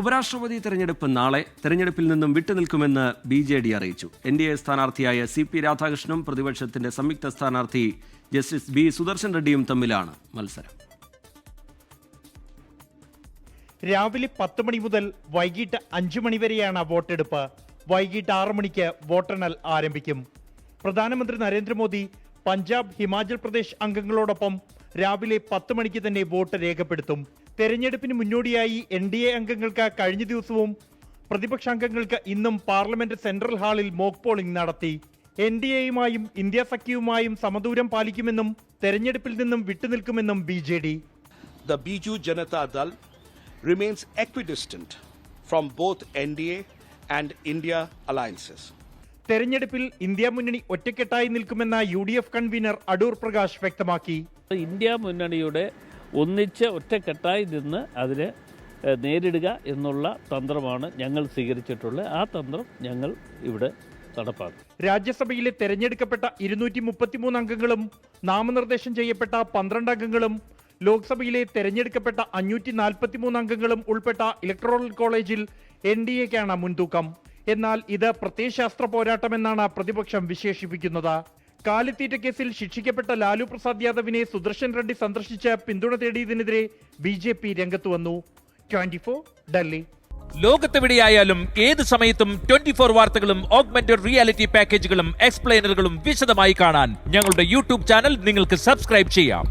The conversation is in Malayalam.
ഉപരാഷ്ട്രപതി തെരഞ്ഞെടുപ്പ് നാളെ തെരഞ്ഞെടുപ്പിൽ നിന്നും വിട്ടുനിൽക്കുമെന്ന് ബി ജെ ഡി അറിയിച്ചു. എൻ ഡി എ സ്ഥാനാർത്ഥിയായ സി പി രാധാകൃഷ്ണനും പ്രതിപക്ഷത്തിന്റെ സംയുക്ത സ്ഥാനാർത്ഥി ജസ്റ്റിസ് ബി സുദർശൻ റെഡ്ഡിയും തമ്മിലാണ് മത്സരം. രാവിലെ പത്ത് മണി മുതൽ വൈകിട്ട് അഞ്ചു മണിവരെയാണ് വോട്ടെടുപ്പ്. വൈകിട്ട് ആറു മണിക്ക് വോട്ടെണ്ണൽ ആരംഭിക്കും. പ്രധാനമന്ത്രി നരേന്ദ്രമോദി പഞ്ചാബ് ഹിമാചൽ പ്രദേശ് അംഗങ്ങളോടൊപ്പം രാവിലെ പത്ത് മണിക്ക് തന്നെ വോട്ട് രേഖപ്പെടുത്തും. തെരഞ്ഞെടുപ്പിന് മുന്നോടിയായി എൻ ഡി എ അംഗങ്ങൾക്ക് കഴിഞ്ഞ ദിവസവും പ്രതിപക്ഷാംഗങ്ങൾക്ക് ഇന്നും പാർലമെന്റ് സെൻട്രൽ ഹാളിൽ മോക്ക് പോളിംഗ് നടത്തി. എൻ ഡി എയുമായും ഇന്ത്യ സഖ്യവുമായും സമദൂരം പാലിക്കുമെന്നും തെരഞ്ഞെടുപ്പിൽ നിന്നും വിട്ടുനിൽക്കുമെന്നും B J D. Biju Biju remains equidistant from both N both NDA and India alliances. തെരഞ്ഞെടുപ്പിൽ ഇന്ത്യ മുന്നണി ഒറ്റക്കെട്ടായി നിൽക്കുമെന്ന U D F convener Adoor Prakash വ്യക്തമാക്കി. ഇന്ത്യ മുന്നണിയുടെ ഒന്നിച്ച് ഒറ്റക്കെട്ടായി നിന്ന് അതിനെ നേരിടുക എന്നുള്ള തന്ത്രമാണ് ഞങ്ങൾ സ്വീകരിച്ചിട്ടുള്ളത്. ആ തന്ത്രം ഞങ്ങൾ ഇവിടെ നടപ്പാക്കും. രാജ്യസഭയിലെ തെരഞ്ഞെടുക്കപ്പെട്ട ഇരുന്നൂറ്റി മുപ്പത്തിമൂന്ന് അംഗങ്ങളും നാമനിർദ്ദേശം ചെയ്യപ്പെട്ട പന്ത്രണ്ട് അംഗങ്ങളും ലോക്സഭയിലെ തെരഞ്ഞെടുക്കപ്പെട്ട അഞ്ഞൂറ്റി നാൽപ്പത്തിമൂന്ന് അംഗങ്ങളും ഉൾപ്പെട്ട ഇലക്ട്രോറൽ കോളേജിൽ എൻ ഡി എക്കാണ് മുൻതൂക്കം. എന്നാൽ ഇത് പ്രത്യയശാസ്ത്ര പോരാട്ടമെന്നാണ് പ്രതിപക്ഷം വിശേഷിപ്പിക്കുന്നത്. കാലിത്തീറ്റ കേസിൽ ശിക്ഷിക്കപ്പെട്ട ലാലു പ്രസാദ് യാദവിനെ സുദർശൻ റെഡ്ഡി സന്ദർശിച്ച പിന്തുണ തേടിയതിനെതിരെ ബി ജെ പി രംഗത്ത് വന്നു. Twenty four Delhi. ലോകത്തെവിടെയായാലും ഏത് സമയത്തും ട്വന്റി ഫോർ വാർത്തകളും ഓഗ്മെന്റഡ് റിയാലിറ്റി പാക്കേജുകളും എക്സ്പ്ലെയിനറുകളും വിശദമായി കാണാൻ ഞങ്ങളുടെ യൂട്യൂബ് ചാനൽ നിങ്ങൾക്ക് സബ്സ്ക്രൈബ് ചെയ്യാം.